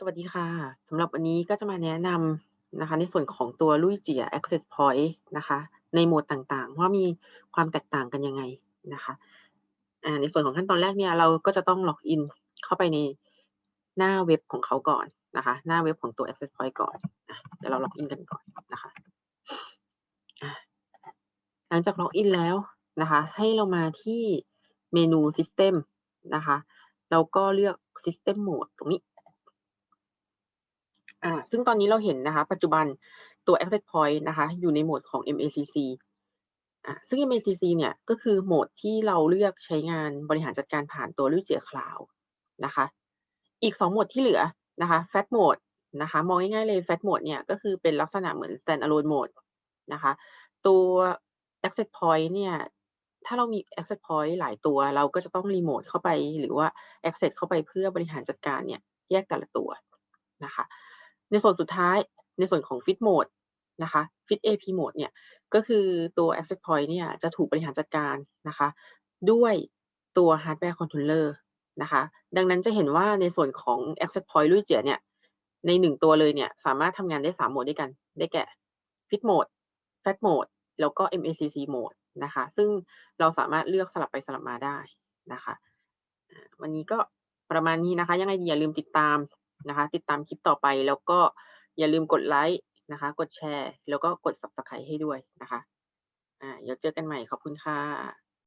สวัสดีค่ะสำหรับวันนี้ก็จะมาแนะนำนะคะ ในส่วนของตัวลุ่ยเจีย Access Point นะคะ ในโหมดต่างๆ ว่ามีความแตกต่างกันยังไงนะคะในส่วนของขั้นตอนแรกเนี่ยเราก็จะต้องล็อกอินเข้าไปในหน้าเว็บของเขาก่อนนะคะ หน้าเว็บของตัว Access Point ก่อนเดี๋ยวเราล็อกอินกันก่อนนะคะหลังจากล็อกอินแล้วนะคะ ให้เรามาที่เมนู System นะคะแล้วก็เลือก System Mode ตรงนี้ อ่าซึ่งตอนนี้เราเห็นนะคะ ปัจจุบันตัว Access Point นะคะ อยู่ในโหมดของ MACC อ่าซึ่ง MACC เนี่ยก็คือโหมดที่เราเลือกใช้งานบริหารจัดการผ่านตัวลุ่ยเจีย Cloud นะคะ อีก2โหมดที่เหลือนะคะ fat Mode นะคะ มองง่ายๆเลย fat Mode เนี่ยก็คือเป็นลักษณะเหมือน Standalone Mode นะคะ ตัว Access Point เนี่ยถ้าเรามี Access Point หลายตัวเราก็จะต้องรีโมตเข้าไปหรือว่า Access เข้าไปเพื่อบริหารจัดการเนี่ยแยกแต่ละตัวนะคะ ในส่วนสุดท้ายในส่วนของ Fixed Mode นะคะ Fixed AP Mode เนี่ยก็คือตัว Access Point เนี่ยจะถูกบริหารจัดการนะคะ ด้วยตัว Hardware Controller นะคะ ดังนั้นจะเห็นว่าในส่วนของ Access Point ลุ่ยเจียเนี่ยใน1ตัวเลยเนี่ยสามารถทำงานได้3โหมดด้วยกัน ได้แก่ Fixed Mode Fat Mode แล้วก็ MACC Mode นะคะ ซึ่งเราสามารถเลือกสลับไปสลับมาได้นะคะ วันนี้ก็ประมาณนี้นะคะ ยังไงอย่าลืมติดตาม นะคะ ติดตามคลิปต่อไปแล้วก็อย่าลืมกดไลค์นะคะ กดแชร์ แล้วก็กด Subscribe ให้ด้วยนะคะอ่าเดี๋ยวเจอกันใหม่ขอบคุณค่ะ